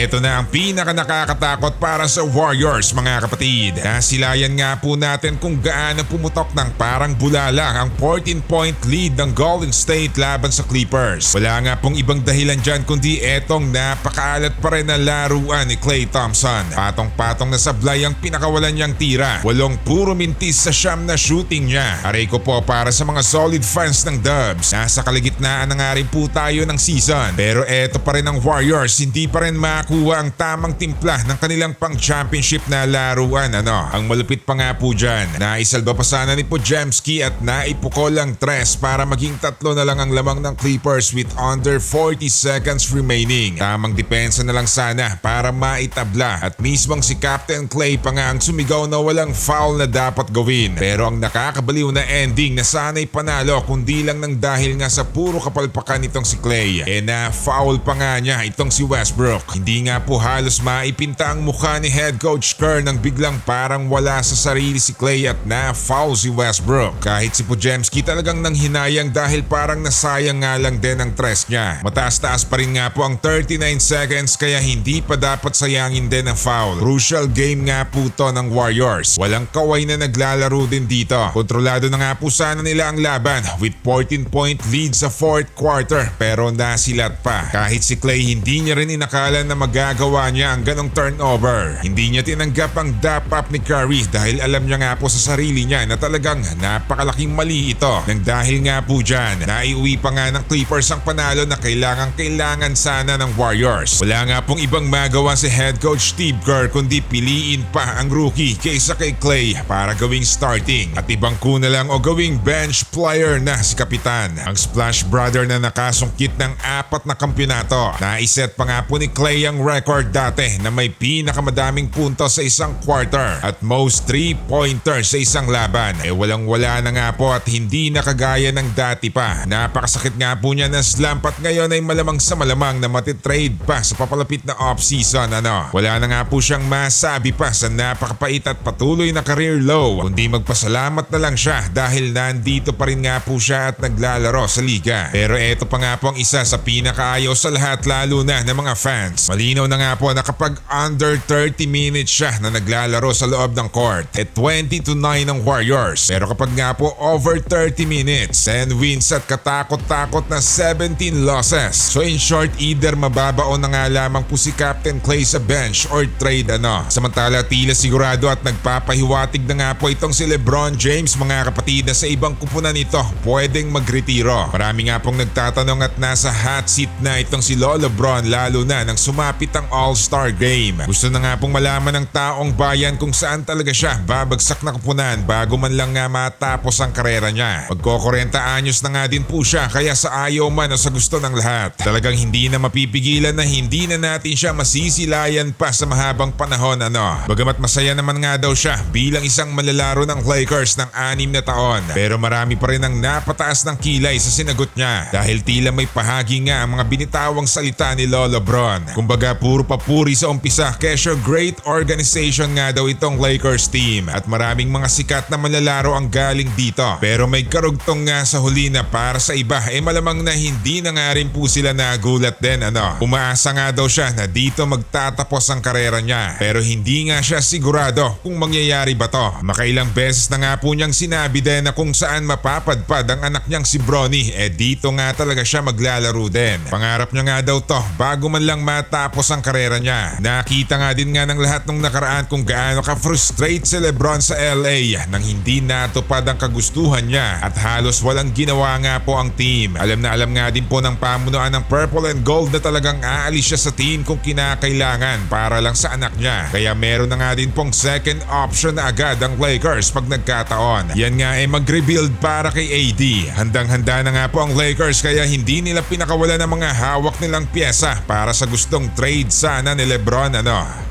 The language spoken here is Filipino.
Ito na ang pinaka nakakatakot para sa Warriors mga kapatid. Nasilayan nga po natin kung gaano pumutok ng parang bulala ang 14 point lead ng Golden State laban sa Clippers. Wala nga pong ibang dahilan dyan kundi etong napakaalat pa rin na laruan ni Klay Thompson. Patong-patong na sablay ang pinakawalan niyang tira. Walong puro mintis sa siyam na shooting niya. Aray ko po para sa mga solid fans ng Dubs. Nasa kaligitnaan na nga rin po tayo ng season. Pero eto pa rin ang Warriors, hindi pa rin makakuha ang tamang timpla ng kanilang pang championship na laruan. Ano? Ang malupit pa nga po dyan. Naisalba pa sana ni Pojemski at naipukol ang tres para maging tatlo na lang ang lamang ng Clippers with under 40 seconds remaining. Tamang depensa na lang sana para maitabla at mismong si Captain Clay pa nga ang sumigaw na walang foul na dapat gawin. Pero ang nakakabaliw na ending na sana'y panalo kundi lang ng dahil nga sa puro kapalpakan nitong si Clay. E na foul pa nga niya itong si Westbrook. Hindi nga po halos maipinta ang mukha ni head coach Kerr nang biglang parang wala sa sarili si Clay at na foul si Westbrook. Kahit si Pujemski talagang nang hinayang dahil parang nasayang nga lang din ang tres niya. Mataas-taas pa rin nga po ang 39 seconds kaya hindi pa dapat sayangin din ang foul. Crucial game nga po to ng Warriors. Walang kaway na naglalaro din dito. Kontrolado na nga po sana nila ang laban with 14 point lead sa fourth quarter pero nasilat pa. Kahit si Clay hindi niya rin inakala na magagawa niya ang ganong turnover. Hindi niya tinanggap ang dap-up ni Curry dahil alam niya nga po sa sarili niya na talagang napakalaking mali ito. Nang dahil nga po dyan, naiuwi pa nga ng Clippers ang panalo na kailangan kailangan sana ng Warriors. Wala nga pong ibang magawa si head coach Steve Kerr kundi piliin pa ang rookie kaysa kay Clay para gawing starting at ibang na lang o gawing bench player na si Kapitan. Ang Splash Brother na nakasungkit ng apat na kampyonato. Naiset pa nga po ni Clay ang record dati na may pinakamadaming puntos sa isang quarter at most 3-pointers sa isang laban. Eh walang wala na nga po at hindi nakagaya ng dati pa. Napakasakit nga po niya na slump at ngayon ay malamang sa malamang na matitrade pa sa papalapit na off-season. Ano? Wala na nga po siyang masabi pa sa napakapait at patuloy na career low. Kundi magpasalamat na lang siya dahil nandito pa rin nga po siya at naglalaro sa liga. Pero eto pa nga po ang isa sa pinakaayaw sa lahat lalo na ng mga fans. Malinaw na nga po na kapag under 30 minutes siya na naglalaro sa loob ng court, eh 20 to 9 ng Warriors. Pero kapag nga po over 30 minutes, 10 wins at katakot-takot na 17 losses. So in short, either mababaon na nga lamang po si Captain Clay sa bench or trade ano. Samantala tila sigurado at nagpapahiwatig na nga po itong si Lebron James mga kapatid na sa ibang kupunan nito pwedeng magretiro. Marami nga pong nagtatanong at nasa hot seat na itong si Lolo Lebron lalo na nang sumapit ang All-Star Game. Gusto na nga pong malaman ng taong bayan kung saan talaga siya babagsak na kupunan bago man lang nga matapos ang karera niya. Magko 40 anyos na nga din po siya kaya sa ayaw man o sa gusto ng lahat. Talagang hindi na mapipigilan na hindi na natin siya masisilayan pa sa mahabang panahon ano. Bagamat masaya naman nga daw siya bilang isang malalaro ng Lakers ng anim na taon. Pero marami pa rin ang napataas ng kilay sa sinagot niya dahil tila may pahagi nga ang mga binitawang salita ni Lolo Bron. Kumbaga puro papuri sa umpisa kesyo great organization nga daw itong Lakers team at maraming mga sikat na malalaro ang galing dito. Pero may karugtong nga sa huli na para sa iba eh malamang na hindi na nga rin po sila nagulat din ano. Umaasa nga daw siya na dito magtatapos ang karera niya pero hindi nga siya sigurado kung mangyayari ba to. Makailang beses na nga po niyang sinabi din na kung saan mapapadpad ang anak niyang si Bronny eh dito nga talaga siya maglalaro din. Pangarap niya nga daw to bago man lang matapos ang karera niya. Nakita nga din nga ng lahat ng nakaraan kung gaano ka-frustrate si Lebron sa LA nang hindi natupad ang kagustuhan niya at halos walang ginawa nga po ang team. Alam na alam nga din po ng pamunuan ng Purple and Gold na talagang aalis siya sa team kung kinakailangan para lang sa anak niya. Kaya meron na nga din pong second option na agad ang Lakers pag nagkataon. Yan nga ay mag-rebuild para kay AD. Handang-handa na nga po ang Lakers kaya hindi nila pinakawala ng mga hawak nilang pyesa para sa gustong trade sana ni Lebron ano.